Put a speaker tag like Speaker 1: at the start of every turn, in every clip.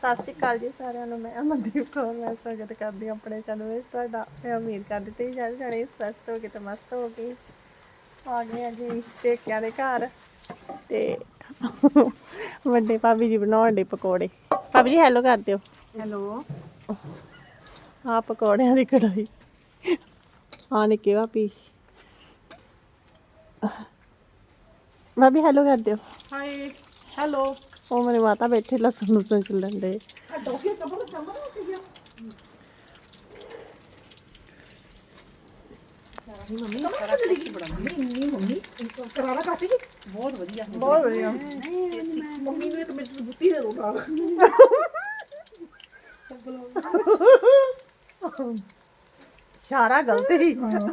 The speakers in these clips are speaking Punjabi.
Speaker 1: ਸਤਿ ਸ਼੍ਰੀ ਅਕਾਲ ਜੀ ਸਾਰਿਆਂ ਨੂੰ ਮੈਂ ਅਮਨਦੀਪ ਕੌਰ ਮੈਂ ਸਵਾਗਤ ਕਰਦੀ ਹਾਂ ਆਪਣੇ ਚੈਨਲ ਵਿੱਚ। ਤੁਹਾਡਾ ਮੈਂ ਉਮੀਦ ਕਰਦੀ ਤੇ ਸਾਰੇ ਜਣੇ ਸਵਸਥ ਹੋ ਕੇ ਤੇ ਮਸਤ ਹੋ ਕੇ ਆ ਗਏ ਆ ਜੀ ਪੇਕਿਆਂ ਦੇ ਘਰ ਤੇ ਵੱਡੇ ਭਾਬੀ ਜੀ ਬਣਾਉਣ ਦੇ ਪਕੌੜੇ। ਭਾਬੀ ਜੀ ਹੈਲੋ ਕਰ ਦਿਓ।
Speaker 2: ਹੈਲੋ
Speaker 1: ਆ ਪਕੌੜਿਆਂ ਦੀ ਕੜਾਈ ਆ ਨਿੱਕੇ ਭਾਬੀ। ਭਾਬੀ ਹੈਲੋ ਕਰ ਦਿਓ।
Speaker 2: ਹਾਈ ਹੈਲੋ
Speaker 1: ਉਹ ਮੇਰੇ ਮਾਤਾ ਬੈਠੇ ਲਸਣ ਲੁਸਣ ਚੁੱਲਣ ਦੇ
Speaker 2: ਕਰਾਰਾ ਕੱਟ ਗਈ ਬਹੁਤ ਵਧੀਆ।
Speaker 1: ਬਹੁਤ ਵਧੀਆ।
Speaker 2: ਮੰਮੀ ਨੂੰ ਇੱਕ ਮਿੰਟ ਸਬੂਤੀ ਦੇ ਦੋ ਨਾਲ।
Speaker 1: ਸਾਰਾ ਗਲਤ ਹੀ।
Speaker 2: ਮੈਨੂੰ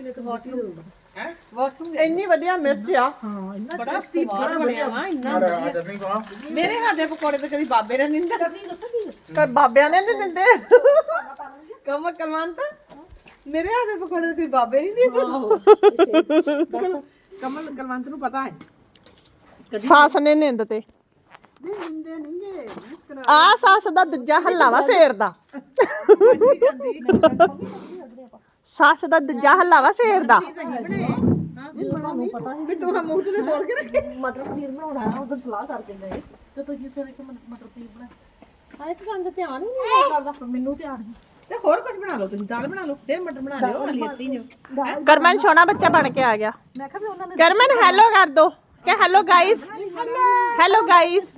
Speaker 2: ਇੱਕ ਦੇ ਦੋ। ਹੈ? ਵਾਸ਼ਰੂਮ
Speaker 1: ਇੰਨੀ ਵਧੀਆ ਮਿਰਚ ਆ।
Speaker 2: ਹਾਂ ਇੰਨਾ ਬੜਾ ਸਵਾਦ ਬਣਿਆ ਵਾ ਇੰਨਾ ਮੇਰੇ ਹੱਥ ਦੇ ਪਕੌੜੇ ਤੇ ਕਦੀ ਬਾਬੇ ਨੇ ਨਹੀਂ ਦੱਸਣੀ
Speaker 1: ਕੋਈ ਬਾਬਿਆਂ ਨੇ ਨਹੀਂ ਦਿੰਦੇ।
Speaker 2: ਕਮ ਕਲਵੰਤ ਮੇਰੇ ਹੱਥ ਦੇ ਪਕੌੜੇ ਤੇ ਕੋਈ ਬਾਬੇ ਨਹੀਂ ਦਿੰਦੇ ਕਮਲ ਕਲਵੰਤ ਨੂੰ ਪਤਾ ਹੈ?
Speaker 1: ਸਾਸ ਨੇ ਨਿੰਦ ਤੇ
Speaker 2: ਨਹੀਂ ਦਿੰਦੇ ਨਹੀਂ ਜੇ
Speaker 1: ਆ ਸਾਸ ਦਾ ਦੂਜਾ ਹੱਲਾ ਵਾ ਸਵੇਰ ਦਾ। ਸਾਸ ਦਾ ਦੂਜਾ ਹੱਲਾ ਵਾ ਸਵੇਰ ਦਾ।
Speaker 2: ਮਟਰ ਪਨੀਰ ਬਣਾਉਣਾ ਹੈ ਉਧਰ ਸਲਾਹ ਕਰਕੇ ਗਏ ਤੇ ਤੁਸੀਂ ਸਵੇਰੇ ਕਿ ਮਟਰ ਪਨੀਰ ਬਣਾ
Speaker 1: ਆਏ ਤਾਂ ਸੰਗ ਧਿਆਨ ਹੀ ਨਹੀਂ
Speaker 2: ਕਰਦਾ ਮੈਨੂੰ ਧਿਆਨ ਨਹੀਂ ਤੇ ਹੋਰ ਕੁਝ ਬਣਾ ਲਓ ਤੁਸੀਂ ਦਾਲ ਬਣਾ ਲਓ ਫਿਰ ਮਟਰ ਬਣਾ ਲਿਓ ਹਾਲੀ ਅੱਤੀ ਨੇ
Speaker 1: ਕਰਮਨ ਸੋਹਣਾ ਬੱਚਾ ਬਣ ਕੇ ਆ ਗਿਆ।
Speaker 2: ਮੈਂ ਕਿਹਾ ਵੀ ਉਹਨਾਂ ਨੇ
Speaker 1: ਕਰਮਨ ਹੈਲੋ ਕਰ ਦੋ। ਕਿ hello guys hello guys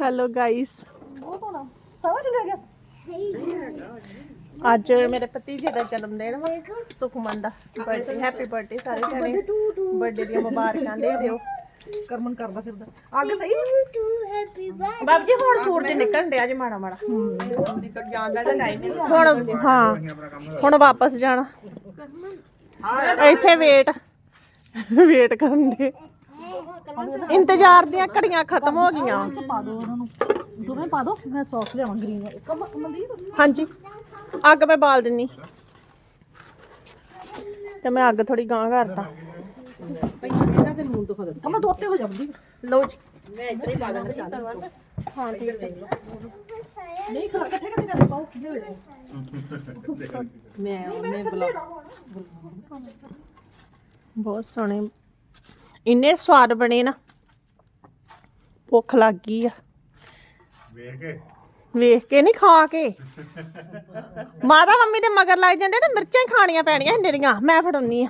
Speaker 1: hello guys
Speaker 2: ਸਮਝ ਲੈ ਗਿਆ।
Speaker 1: ਅੱਜ ਮੇਰੇ ਭਤੀਜੇ ਦਾ ਜਨਮ ਦਿਨ ਵਾ। ਸੁਖਮਨ ਦਾ। ਬਰਥਡੇ ਹੈਪੀ ਬਰਥਡੇ ਸਾਰੇ ਜਣੇ। ਬਰਥਡੇ ਦੀਆਂ ਮੁਬਾਰਕਾਂ ਦੇ ਦਿਓ।
Speaker 2: ਕਰਮਨ ਕਰਦਾ ਫਿਰਦਾ। ਅੱਗ ਸਹੀ
Speaker 1: ਬਾਬ ਜੀ ਹੁਣ ਸੂਰਜ ਨਿਕਲਣ ਡਿਆ ਜੇ ਮਾੜਾ ਮਾੜਾ।
Speaker 2: ਨਿਕਲ ਜਾਣ ਦਾ ਟਾਈਮ ਨਹੀਂ
Speaker 1: ਹੁਣ। ਹਾਂ। ਹੁਣ ਵਾਪਸ ਜਾਣਾ। ਇੱਥੇ ਵੇਟ ਵੇਟ ਕਰਨ ਦੇ। ਇੰਤਜ਼ਾਰ ਦੀਆਂ ਘੜੀਆਂ ਖਤਮ ਹੋ ਗਈਆਂ।
Speaker 2: ਪਾ ਦੋ ਉਹਨਾਂ ਨੂੰ। ਦੋਵੇਂ ਪਾ ਦੋ ਮੈਂ ਸੌਸ ਲਿਆਵਾਂ ਗ੍ਰੀਨ ਕਮ ਮਨਦੀਪ?
Speaker 1: ਹਾਂਜੀ। ਅੱਗ ਮੈਂ ਬਾਲ ਦਿੰਨੀ। ਤੇ ਮੈਂ ਅੱਗ ਥੋੜੀ ਗਾਂ ਕਰਤਾ।
Speaker 2: ਇਹਨਾਂ ਦੇ ਨੂਨ ਤੋਂ ਖਦਸ ਕਮ ਦੋਤੇ ਹੋ ਜਾਂਦੀ
Speaker 1: ਲਓ ਜੀ।
Speaker 2: ਮੈਂ ਇੱਧਰ ਹੀ ਪਾ ਦੇਣਾ ਚਾਹੀਦਾ
Speaker 1: ਹਾਂ ਠੀਕ ਹੈ।
Speaker 2: ਨਹੀਂ ਖਾ ਇਕੱਠੇ ਇਕੱਠੇ ਕਰ ਪਾਓ ਮੈਂ ਮੈਂ ਬੁਲਾ
Speaker 1: ਬਹੁਤ ਸੋਹਣੇ। ਇੰਨੇ ਸਵਾਦ ਬਣੇ ਨਾ। ਭੁੱਖ ਲੱਗ ਗਈ ਆ।
Speaker 3: ਵੇਖ ਕੇ।
Speaker 1: ਵੇਖ ਕੇ ਨਹੀਂ ਖਾ ਕੇ। ਮਾਤਾ ਮੰਮੀ ਦੇ ਮਗਰ ਲੱਗ ਜਾਂਦੇ ਨਾ ਮਿਰਚਾਂ ਹੀ ਖਾਣੀਆਂ ਪੈਣੀਆਂ ਨੇਰੀਆਂ ਮੈਂ ਫੜਾਉਣੀ ਆ।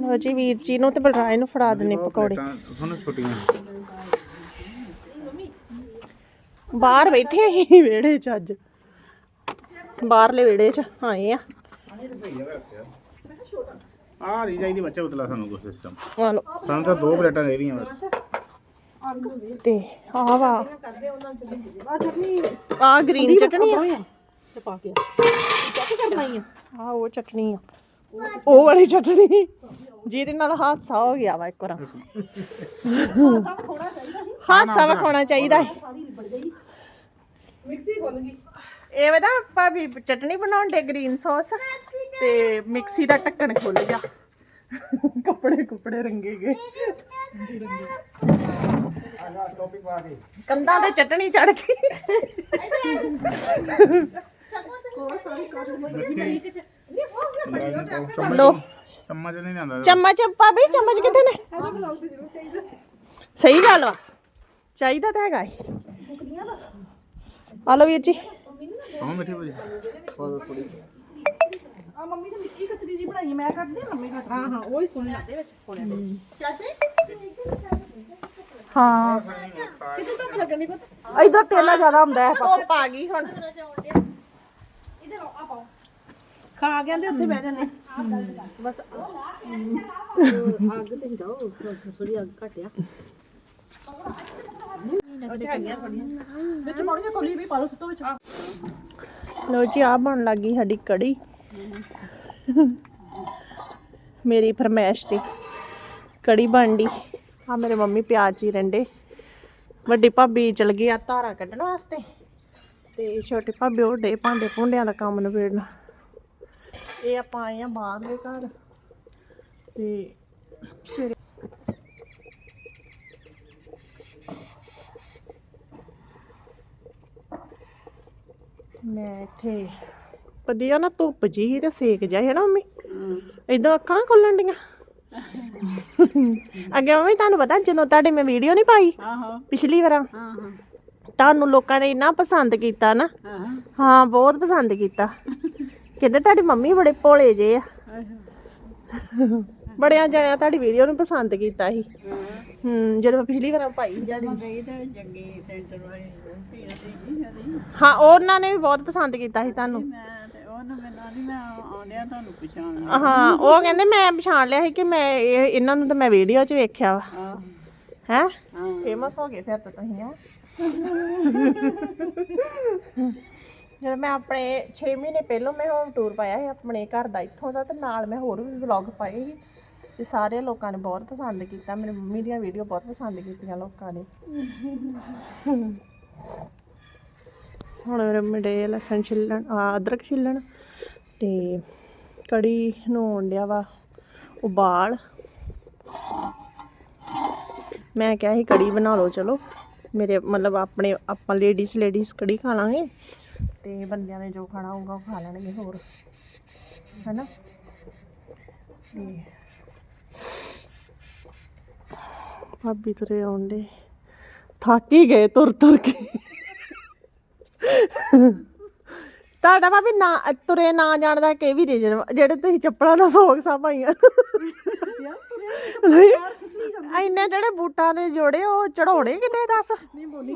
Speaker 1: ਲੋ ਜੀ ਵੀਰ ਜੀ ਨੂੰ ਤੇ ਬਲਰਾਜ ਨੂੰ ਫੜਾ ਦਿੰਨੇ ਪਕੌੜੇ।
Speaker 3: ਛੁੱਟੀਆਂ।
Speaker 1: ਬਾਹਰ ਬੈਠੇ ਹੀ ਵਿਹੜੇ 'ਚ ਅੱਜ। ਬਾਹਰਲੇ ਵਿਹੜੇ 'ਚ ਆਏ ਆ।
Speaker 3: ਆ ਰਹੀ ਚਾਹੀਦੀ ਬੱਚਾ ਉਤਲਾ ਸਾਨੂੰ ਕੋਈ ਸਿਸਟਮ ਸਾਨੂੰ ਤਾਂ ਦੋ ਪਲੇਟਾਂ ਚਾਹੀਦੀਆਂ ਬਸ।
Speaker 1: ਤੇ ਆ ਵਾ। ਆ ਗ੍ਰੀਨ ਚਟਨੀ ਆ।
Speaker 2: ਤੇ ਪਾ ਕੇ
Speaker 1: ਆ। ਉਹ ਚਟਨੀ ਆ। ਉਹ ਵਾਲੀ ਚਟਨੀ। ਜਿਹਦੇ ਨਾਲ ਹਾਦਸਾ ਹੋ ਗਿਆ ਵਾ ਇੱਕ ਵਾਰ। ਹਾਦਸਾ ਵਿਖਾਉਣਾ ਚਾਹੀਦਾ ਹੈ।
Speaker 2: ਮਿਕਸੀ ਖੁੱਲ ਗਈ
Speaker 1: ਇਹ ਵਦਾ ਭਾਬੀ ਚਟਨੀ ਬਣਾਉਣ ਦੇ ਗ੍ਰੀਨ ਸੌਸ ਤੇ ਮਿਕਸੀ ਦਾ ਢੱਕਣ ਖੁੱਲ ਗਿਆ। ਕੱਪੜੇ ਕੁਪੜੇ ਰੰਗੇ ਗਏ।
Speaker 3: ਟੌਪਿਕ ਪਾ ਕੇ
Speaker 1: ਕੰਧਾਂ ਤੇ ਚਟਣੀ ਚੜ ਗਈ। ਲੋ।
Speaker 3: ਚਮਚ ਨਹੀਂ
Speaker 1: ਚਮਚ ਭਾਬੀ ਚਮਚ ਕਿੱਥੇ ਨੇ? ਸਹੀ ਗੱਲ ਵਾ। ਚਾਹੀਦਾ ਤਾਂ ਹੈਗਾ ਹੀ ਆ ਲਓ ਵੀਰ ਜੀ।
Speaker 3: ਹਾਂ ਮਿੱਠੀ ਭਾਜੀ।
Speaker 2: ਆ ਮੰਮੀ ਨੇ ਮਿੱਠੀ ਕਚਰੀ ਜੀ ਬਣਾਈ ਮੈਂ ਕੱਢਦੀ ਹਾਂ ਮੰਮੀ ਕੱਢ ਹਾਂ ਹਾਂ ਉਹ ਹੀ ਸੁਣ ਜਾਂਦੇ ਵਿੱਚ ਕੋਨੇ ਦੇ
Speaker 1: ਹਾਂ।
Speaker 2: ਕਿਤੇ ਤੋਂ ਲੱਗਣੀ ਪਤਾ? ਇਧਰ ਤੇਲਾ ਜ਼ਿਆਦਾ ਹੁੰਦਾ ਹੈ
Speaker 1: ਉਹ ਪਾ ਗਈ ਹੁਣ।
Speaker 2: ਖਾ ਗਿਆ ਤੇ ਉੱਥੇ ਬਹਿ ਜਾਂਦੇ। ਬਸ। ਅੱਗ ਤੇ ਜਾਓ ਥੋੜੀ ਅੱਗ ਘਟਿਆ ਉੱਥੇ ਹੈਗੀਆਂ ਥੋੜੀਆਂ ਵਿੱਚ ਪਾਉਣੀਆਂ ਕੋਲੀ ਵੀ ਪਾ ਲਓ ਸੁੱਟੋ ਵਿੱਚ।
Speaker 1: ਲੋ ਜੀ ਆ ਬਣ ਲੱਗੀ ਸਾਡੀ ਕੜੀ। ਮੇਰੀ ਫਰਮਾਇਸ਼ ਤੇ ਕੜੀ ਬਣਦੀ ਆ ਮੇਰੇ ਮੰਮੀ ਪਿਆਜ਼ ਚੀ ਰੰਡੇ ਵੱਡੀ ਭਾਬੀ ਚਲ ਗਈ ਆ ਧਾਰਾ ਕੱਢਣ ਵਾਸਤੇ। ਤੇ ਛੋਟੇ ਭਾਬੀ ਉਹ ਡੇ ਭਾਂਡੇ ਭੁੰਡਿਆਂ ਦਾ ਕੰਮ ਨਿਬੇੜਨਾ। ਇਹ ਆਪਾਂ ਆਏ ਆ ਬਾਹਰ ਦੇ ਘਰ। ਤੇ ਸਵੇਰੇ ਮੈਂ ਇੱਥੇ ਵਧੀਆ ਨਾ ਧੁੱਪ ਜੀ ਸੀ ਤੇ ਸੇਕ ਜਾ ਹੈ ਨਾ ਮੰਮੀ ਇਦਾਂ ਅੱਖਾਂ ਖੁੱਲਣ ਡੀਆਂ ਅੱਗੇ ਮੰਮੀ ਤੁਹਾਨੂੰ ਪਤਾ ਜਦੋਂ ਤੁਹਾਡੇ ਮੈਂ ਵੀਡੀਓ ਨਹੀਂ ਪਾਈ
Speaker 4: ਆਹੋ
Speaker 1: ਪਿਛਲੀ ਵਾਰ
Speaker 4: ਹਾਂ ਹਾਂ
Speaker 1: ਤੁਹਾਨੂੰ ਲੋਕਾਂ ਨੇ ਇੰਨਾ ਪਸੰਦ ਕੀਤਾ ਨਾ
Speaker 4: ਹਾਂ
Speaker 1: ਹਾਂ ਬਹੁਤ ਪਸੰਦ ਕੀਤਾ ਕਹਿੰਦੇ ਤੁਹਾਡੀ ਮੰਮੀ ਬੜੇ ਭੋਲੇ ਜੇ ਆ ਬੜਿਆਂ ਜਣਿਆਂ ਤੁਹਾਡੀ ਵੀਡੀਓ ਨੂੰ ਪਸੰਦ ਕੀਤਾ ਸੀ ਹੂੰ ਜਦੋਂ ਮੈਂ ਪਿਛਲੀ ਵਾਰ ਪਾਈ
Speaker 4: ਜਦ ਮੈਂ ਗਈ ਤੇ ਜੱਗੀ ਸੈਂਟਰ ਵਾਲੀ ਭੀੜ ਤੇ ਨਹੀਂ ਹਰੀ
Speaker 1: ਹਾਂ ਉਹਨਾਂ ਨੇ ਵੀ ਬਹੁਤ ਪਸੰਦ ਕੀਤਾ ਸੀ ਤੁਹਾਨੂੰ
Speaker 4: ਮੈਂ ਤੇ ਉਹਨੂੰ ਮੈਨੂੰ ਆਂਦੀ ਮੈਂ ਆਉਂਦਿਆਂ ਤੁਹਾਨੂੰ ਪਛਾਣ ਲਿਆ।
Speaker 1: ਹਾਂ ਉਹ ਕਹਿੰਦੇ ਮੈਂ ਪਛਾਣ ਲਿਆ ਸੀ ਕਿ ਮੈਂ ਇਹ ਇਹਨਾਂ ਨੂੰ ਤਾਂ ਮੈਂ ਵੀਡੀਓ 'ਚ ਵੇਖਿਆ ਵਾ।
Speaker 4: ਆਹ
Speaker 1: ਹੈ?
Speaker 4: ਹਾਂ।
Speaker 1: ਫੇਮਸ ਹੋ ਗਏ ਫਿਰ ਤਾਂ ਤੁਸੀਂ ਹੈ? ਜਦੋਂ ਮੈਂ ਆਪਣੇ 6 ਮਹੀਨੇ ਪਹਿਲਾਂ ਮੈਂ ਹੋਮ ਟੂਰ ਪਾਇਆ ਸੀ ਆਪਣੇ ਘਰ ਦਾ ਇੱਥੋਂ ਦਾ ਤੇ ਨਾਲ ਮੈਂ ਹੋਰ ਵੀ ਵਲੌਗ ਪਾਏ ਸੀ। ਤੇ ਸਾਰੇ ਲੋਕਾਂ ਨੇ ਬਹੁਤ ਪਸੰਦ ਕੀਤਾ ਮੇਰੀ ਮੰਮੀ ਦੀਆਂ ਵੀਡੀਓ ਬਹੁਤ ਪਸੰਦ ਕੀਤੀਆਂ ਲੋਕਾਂ ਨੇ। ਹੁਣ ਮੇਰੇ ਮੁੰਡੇ ਲਸਣ ਛਿੱਲਣ ਆ ਅਦਰਕ ਛਿੱਲਣ। ਤੇ ਕੜੀ ਨੂੰ ਡਿਆ ਵਾ ਉਬਾਲ। ਮੈਂ ਕਿਹਾ ਸੀ ਕੜੀ ਬਣਾ ਲਓ, ਚਲੋ। ਮੇਰੇ ਮਤਲਬ ਆਪਣੇ, ਆਪਾਂ ਲੇਡੀਜ਼ ਲੇਡੀਜ਼ ਕੜੀ ਖਾ ਲਾਂਗੇ ਤੇ ਬੰਦਿਆਂ ਨੇ ਜੋ ਖਾਣਾ ਹੋਊਗਾ ਉਹ ਖਾ ਲੈਣਗੇ ਹੋਰ, ਹੈਨਾ? ਤੇ ਭਾਬੀ ਤੁਰੇ ਆਉਂਦੇ, ਥੱਕ ਹੀ ਗਏ ਤੁਰ ਤੁਰ ਕੇ। ਤੁਹਾਡਾ ਭਾਬੀ ਨਾ ਤੁਰੇ ਨਾ ਜਾਣ ਦਾ ਕਿ ਵੀ ਰੀਜਨ ਵਾ, ਜਿਹੜੇ ਤੁਸੀਂ ਚੱਪਲਾਂ ਦਾ ਸੋਗ ਸਾ ਪਾਈਆਂ ਨਹੀਂ ਇੰਨੇ ਜਿਹੜੇ ਬੂਟਾਂ ਦੇ ਜੋੜੇ ਉਹ ਚੜਾਉਣੇ ਕਿੰਨੇ ਦੱਸ? ਨਹੀਂ ਬੋਲੀ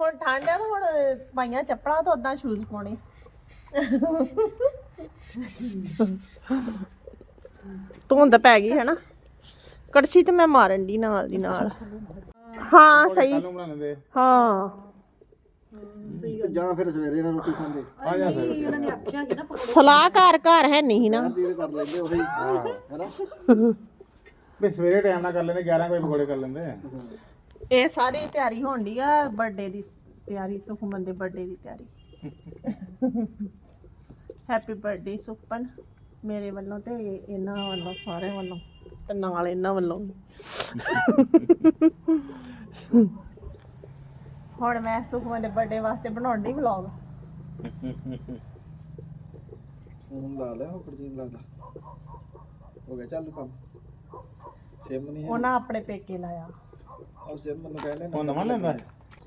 Speaker 1: ਹੁਣ ਠੰਡ ਆ ਤਾਂ ਹੁਣ ਪਾਈਆਂ ਚੱਪਲਾਂ ਤਾਂ ਉਦਾਂ ਸ਼ੂਜ਼ ਪਾਉਣੇ। ਧੁੰਦ ਪੈ ਗਈ ਹੈ ਨਾ? ਕੜਛੀ ਤੇ ਮੈਂ ਮਾਰਨ ਦੀ ਨਾਲ ਦੀ ਨਾਲ। ਹਾਂ ਸਹੀ।
Speaker 3: ਕੱਲ ਨੂੰ ਬਣਾ ਲੈਂਦੇ
Speaker 1: ਹਾਂ
Speaker 5: ਜਾਂ ਫਿਰ ਸਵੇਰੇ ਨਾਲ ਰੋਟੀ ਖਾਂਦੇ।
Speaker 3: ਆ ਜਾ ਫਿਰ।
Speaker 1: ਸਲਾਹਕਾਰ ਘਰ ਹੈ ਨਹੀਂ ਨਾ।
Speaker 5: ਤੀਰ ਕਰ ਲੈਂਦੇ ਉਹੀ ਹੈਨਾ?
Speaker 3: ਵੀ ਸਵੇਰੇ ਟਾਈਮ ਨਾਲ ਕਰ ਲੈਂਦੇ 11 ਵਜੇ ਪਕੌੜੇ ਕਰ ਲੈਂਦੇ।
Speaker 1: ਇਹ ਸਾਰੀ ਤਿਆਰੀ ਹੋਣ ਦੀ ਆ ਬਰਥਡੇ ਦੀ ਤਿਆਰੀ ਸੁਖਮਨ ਦੇ ਬਰਥਡੇ ਦੀ ਤਿਆਰੀ। Happy birthday Sukhman. ਮੇਰੇ ਵੱਲੋਂ ਤੇ ਇਹਨਾਂ ਵੱਲੋਂ ਸਾਰਿਆਂ ਵੱਲੋਂ ਤੇ ਨਾਲ ਇਹਨਾਂ ਵੱਲੋਂ। ਵੀ। ਹੁਣ ਮੈਂ ਸੁਖਮਨ ਦੇ ਬਰਥਡੇ ਵਾਸਤੇ ਬਣਾਉਣ ਦੀ ਵਲੌਗ
Speaker 5: ਫੋਨ ਲਾ ਲਿਆ ਉਹ ਜੀ ਲੱਗਦਾ। ਹੋ ਗਿਆ ਚੱਲ ਕੰਮ। ਸਿਮ ਨਹੀਂ ਹੈ।
Speaker 1: ਉਹਨਾਂ ਆਪਣੇ ਪੇਕੇ ਲਾਇਆ।
Speaker 5: ਉਹ ਸਿਮ ਮੈਨੂੰ ਕਹਿੰਦੇ
Speaker 3: ਉਹ ਨਵਾਂ ਲੈਂਦਾ?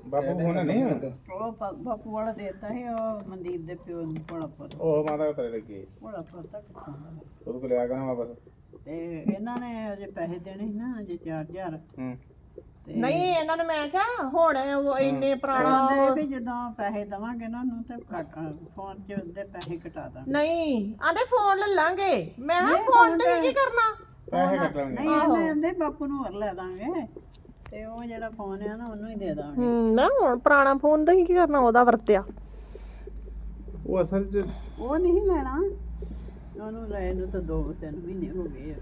Speaker 3: ਬਾਪੂ ਹੁਣ ਨਹੀਂ ਹੁਣ
Speaker 4: ਉਹ ਪ- ਬਾਪੂ ਵਾਲਾ ਦੇਤਾ ਸੀ ਉਹ ਮਨਦੀਪ ਦੇ ਪਿਓ ਨੂੰ ਬੜਾ ਪੁੱਤ
Speaker 3: ਉਹ ਮਾਤਾ ਤੇਰੇ ਲੱਗੀ।
Speaker 4: ਬੜਾ ਪੁੱਤ ਕਿੱਥੋਂ ਦਾ।
Speaker 3: ਉਹ ਕੋਲ ਲਿਆ ਕਰਨਾ ਵਾਪਸ?
Speaker 4: ਤੇ ਇਹਨਾਂ ਨੇ ਅਜੇ ਪੈਸੇ ਦੇਣੇ ਸੀ ਨਾ ਅਜੇ 4000
Speaker 3: ਹੂੰ।
Speaker 4: ਤੇ
Speaker 1: ਨਹੀਂ ਇਹਨਾਂ ਨੇ ਮੈਂ ਕਿਹਾ ਹੁਣ ਉਹ ਇੰਨੇ ਪੁਰਾਣਾ
Speaker 4: ਕਹਿੰਦੇ ਵੀ ਜਦੋਂ ਪੈਸੇ ਦਵਾਂਗੇ ਨਾ ਉਹਨੂੰ ਤੇ ਕੱਟ ਫੋਨ 'ਚ ਉਹਦੇ ਪੈਸੇ ਕਟਾ ਦਾਂ
Speaker 1: ਨਹੀਂ ਆਂਦੇ ਫੋਨ ਲੈ ਲਾਂਗੇ। ਮੈਂ ਕਿਹਾ ਫੋਨ ਤੇ ਕੀ ਕਰਨਾ?
Speaker 3: ਪੈਸੇ ਕੱਟ ਲੈਣਗੇ
Speaker 4: ਨਹੀਂ ਇਹਨੇ ਕਹਿੰਦੇ ਬਾਪੂ ਨੂੰ ਹੋਰ ਲੈ ਦਾਂਗੇ। ਤੇ ਉਹ ਜਿਹੜਾ ਫੋਨ ਆ ਨਾ ਉਹਨੂੰ ਹੀ ਦੇ ਦਾਂਗੇ।
Speaker 1: ਹੂੰ ਕਿਹਾ ਹੁਣ ਪੁਰਾਣਾ ਫੋਨ ਦਾ ਕੀ ਕਰਨਾ ਉਹਦਾ ਵਰਤਿਆ।
Speaker 3: ਉਹ ਅਸਲ 'ਚ
Speaker 4: ਉਹ ਨਹੀਂ ਲੈਣਾ। ਉਹਨੂੰ ਲੈ ਨੂੰ ਤਾਂ 2-3 ਮਹੀਨੇ ਹੋ ਗਏ ਆ।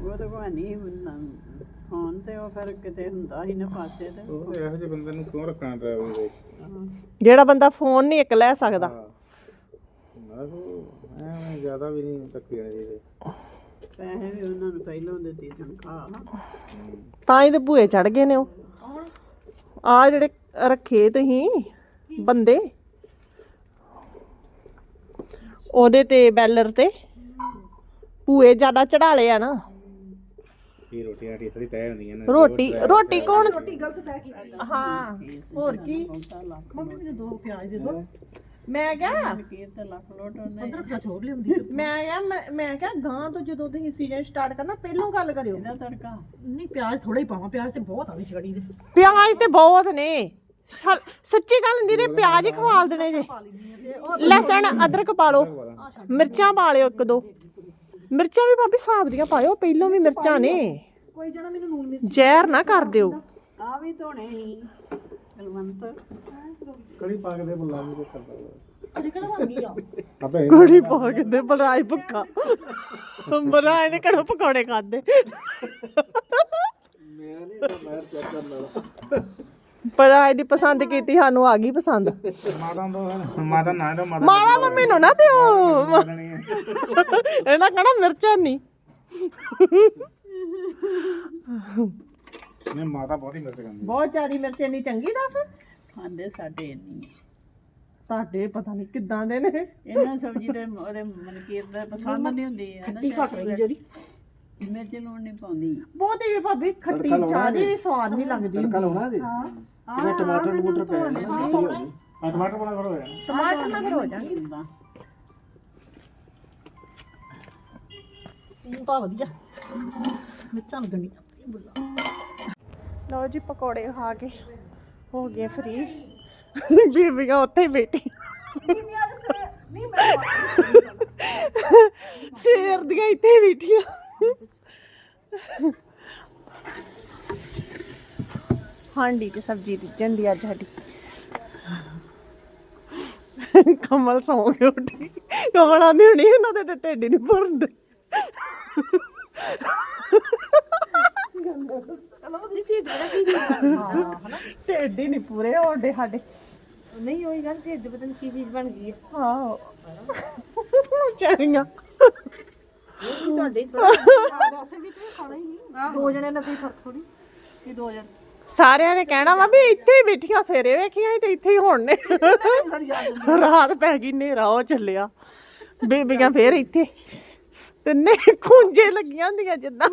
Speaker 4: ਉਹ ਤਾਂ ਕੋਈ ਨਹੀਂ ਹੁੰਦਾ ਫੋਨ ਤੇ ਉਹ ਫਿਰ ਕਿਤੇ ਹੁੰਦਾ ਸੀ ਨਾ ਪਾਸੇ ਤੇ।
Speaker 3: ਉਹ ਇਹੋ ਜਿਹੇ ਬੰਦੇ ਨੂੰ ਕਿਉਂ ਰੱਖਣਾ ਡਰਾਈਵਰ ਦੇ?
Speaker 1: ਜਿਹੜਾ ਬੰਦਾ ਫੋਨ ਨਹੀਂ ਇੱਕ ਲੈ ਸਕਦਾ।
Speaker 3: ਮੈਂ ਐਵੇਂ ਜ਼ਿਆਦਾ ਵੀ ਨਹੀਂ ਤੱਕੀ ਜੀ
Speaker 4: ਪੈਸੇ ਵੀ ਉਹਨਾਂ ਨੂੰ ਪਹਿਲਾਂ ਦਿੱਤੀ ਤਨਖਾਹ।
Speaker 1: ਤਾਂ ਹੀ ਤੇ ਭੂਏ ਚੜ ਗਏ ਨੇ ਉਹ। ਆ ਜਿਹੜੇ ਰੱਖੇ ਤੁਸੀਂ ਬੰਦੇ। ਉਹਦੇ ਤੇ ਬੈਲਰ ਤੇ। ਭੂਏ ਜ਼ਿਆਦਾ ਚੜਾ ਲਏ ਆ ਨਾ।
Speaker 3: ਇਹ ਰੋਟੀ ਆਟੀ ਥੋੜੀ ਤੈਅ ਹੁੰਦੀਆਂ ਨੇ
Speaker 1: ਰੋਟੀ ਰੋਟੀ ਕੌਣ ਰੋਟੀ ਗਲਤ ਤੈ ਕੀਤੀ ਹਾਂ ਹੋਰ ਕੀ? ਮੰਮੀ ਮੈਨੂੰ ਦੋ ਪਿਆਜ਼ ਦੇ ਦੋ। ਮੈਂ ਕਿਹਾ
Speaker 4: ਤੇ ਲੱਖ ਲੋਟ ਉਹਨੇ।
Speaker 1: ਮੈਂ ਕਿਹਾ ਮੈਂ- ਮੈਂ ਕਿਹਾ ਗਾਂ ਤੋਂ ਜਦੋਂ ਤੁਸੀਂ ਸੀਜ਼ਨ ਸਟਾਰਟ ਕਰਨਾ ਪਹਿਲੋਂ ਗੱਲ ਕਰਿਓ।
Speaker 4: ਇਹਦਾ ਤੜਕਾ।
Speaker 2: ਨਹੀਂ ਪਿਆਜ਼ ਥੋੜਾ ਹੀ ਪਾਵਾਂ ਪਿਆਜ਼ ਤੇ ਬਹੁਤ ਆ ਵਿੱਚ ਕੜੀ ਦੇ।
Speaker 1: ਪਿਆਜ਼ ਤੇ ਬਹੁਤ ਨੇ। ਹਲ- ਸੱਚੀ ਗੱਲ ਹੁੰਦੀ ਨੇ ਪਿਆਜ਼ ਹੀ ਖਵਾਲ ਦੇਣੇ ਜੇ। ਲਸਣ ਅਦਰਕ ਪਾ ਲਓ ਮਿਰਚਾਂ ਪਾ ਲਿਓ ਇੱਕ ਦੋ। ਮਿਰਚਾਂ ਵੀ ਭਾਬੀ ਹਿਸਾਬ ਦੀਆਂ ਪਾਇਓ ਪਹਿਲੋਂ ਵੀ ਮਿਰਚਾਂ ਨੇ।
Speaker 2: ਕੋਈ ਜਣਾ ਮੈਨੂੰ ਨੂਨ ਮਿਰਚ
Speaker 1: ਜ਼ਹਿਰ ਨਾ ਕਰ ਦਿਓ।
Speaker 4: ਆ ਵੀ ਧੋਣੇ ਸੀ ਕਲਵੰਤ
Speaker 3: ਕੜੀ ਪਾ ਕੇ ਦੇ ਬੁੱਲਾ ਵੀ ਕੁਝ ਕਰਦਾ
Speaker 2: ਬਣ ਗਈ ਆ?
Speaker 3: ਆਪੇ
Speaker 1: ਕੜੀ ਪਾ ਕੇ ਦੇ ਬਲਰਾਜ ਭੁੱਖਾ। ਬਲਰਾਜ ਨੇ ਕੜੋ ਪਕੌੜੇ ਖਾਦੇ
Speaker 5: ਮੈਂ ਨਹੀਂ ਮੈਂ ਚੈੱਕ ਕਰਨ ਵਾਲਾ।
Speaker 1: ਪਰ ਆਏ ਦੀ ਪਸੰਦ ਕੀਤੀ ਸਾਨੂੰ ਆ ਗਈ ਪਸੰਦ।
Speaker 3: ਮਾਤਾ ਦੋ ਮਾਤਾ ਨਾ ਦੋ ਮਾਤਾ
Speaker 1: ਮਾਰਾ ਮੰਮੀ ਨੂੰ ਨਾ ਦਿਓ। ਇਹਨਾਂ ਕਹਣਾ ਮਿਰਚਾਂ ਨਹੀਂ
Speaker 3: ਨਹੀਂ ਮਾਤਾ ਬਹੁਤ ਹੀ ਮਿਰਚ ਖਾਂਦੀ
Speaker 1: ਬਹੁਤ ਜ਼ਿਆਦੀ ਮਿਰਚ ਇੰਨੀ ਚੰਗੀ ਦੱਸ।
Speaker 4: ਖਾਂਦੇ ਸਾਡੇ
Speaker 1: ਤੁਹਾਡੇ ਪਤਾ ਨਹੀਂ ਕਿੱਦਾਂ ਦੇ ਨੇ।
Speaker 4: ਇਹਨਾਂ ਸਬਜ਼ੀ ਦੇ ਉਹਦੇ ਮਨਕੀਰ ਦਾ ਪਸੰਦ ਨਹੀਂ ਹੁੰਦੀ ਹੈ
Speaker 2: ਖੱਟੀ ਘੱਟ ਰਹੀ ਜਿਹੜੀ।
Speaker 4: ਮਿਰਚ ਲੂਣ ਨਹੀਂ ਪਾਉਂਦੀ?
Speaker 1: ਬਹੁਤ ਹੀ ਭਾਬੀ ਖੱਟੀ ਚਾਹ ਦੀ ਵੀ ਸਵਾਦ ਨਹੀਂ ਲੱਗਦੀ
Speaker 5: ਤੜਕਾ ਲਾਉਣਾ ਜੀ ਹਾਂ। ਟਮਾਟਰ ਟਮਾਟਰ ਪੈ ਜਾਣਾ ਖੱਟੀ ਹੋ ਗਈ
Speaker 3: ਆ ਟਮਾਟਰ ਬੜਾ ਕਰੋ ਯਾਰ
Speaker 1: ਟਮਾਟਰ ਨਾਲ ਫਿਰ ਹੋ ਜਾਣਗੇ।
Speaker 4: ਹੁੰਦਾ
Speaker 2: ਉਹ ਤਾਂ ਵਧੀਆ। ਮਿਰਚਾਂ ਲੱਗਣੀਆਂ
Speaker 1: ਲਓ ਜੀ ਪਕੌੜੇ ਖਾ ਕੇ ਹੋ ਗਏ ਫ੍ਰੀ ਬੀਬੀਆਂ ਉੱਥੇ ਹੀ ਬੈਠੀ ਸਵੇਰ ਦੀਆਂ ਇੱਥੇ ਹੀ ਬੈਠੀਆਂ। ਹਾਂਡੀ ਤੇ ਸਬਜ਼ੀ ਦੀ ਜੰਦੀ ਅੱਜ ਸਾਡੀ। ਕਮਲ ਸੌਂ ਕੇ ਉੱਠੀ। ਕਮਲਾਂ ਨਹੀਂ ਹੋਣੀ ਇਹਨਾਂ ਦੇ ਢਿੱਡ ਹੀ ਨਹੀਂ ਭਰਦੇ। ਢਿੱਡ ਹੀ ਨਹੀਂ ਪੂਰੇ ਹੋਣਦੇ ਸਾਡੇ।
Speaker 4: ਨਹੀਂ ਹੋਈ ਗੱਲ ਢਿੱਡ ਪਤਾ ਨਹੀਂ ਕੀ ਚੀਜ਼ ਬਣ ਗਈ ਹੈ
Speaker 1: ਆਹੋ। ਚਾਰੀਆਂ
Speaker 4: ਤੁਹਾਡੇ
Speaker 2: ਵੈਸੇ ਵੀ ਤੇ ਖਾਣਾ ਹੀ ਨਹੀਂ। ਦੋ ਜਣੇ ਨਾਲ ਕੋਈ ਫ਼ਰਕ ਥੋੜੀ ਕਿ ਦੋ ਜਣੇ।
Speaker 1: ਸਾਰਿਆਂ ਨੇ ਕਹਿਣਾ ਵਾ ਵੀ ਇੱਥੇ ਹੀ ਬੈਠੀਆਂ ਸਵੇਰੇ ਵੇਖੀਆਂ ਸੀ ਤੇ ਇੱਥੇ ਹੀ ਹੁਣ ਨੇ। ਰਾਤ ਪੈ ਗਈ ਹਨੇਰਾ ਹੋ ਚੱਲਿਆ। ਬੀਬੀਆਂ ਫੇਰ ਇੱਥੇ। ਤਿੰਨੇ ਖੁੰਝੇ ਲੱਗੀਆਂ ਹੁੰਦੀਆਂ ਜਿੱਦਾਂ।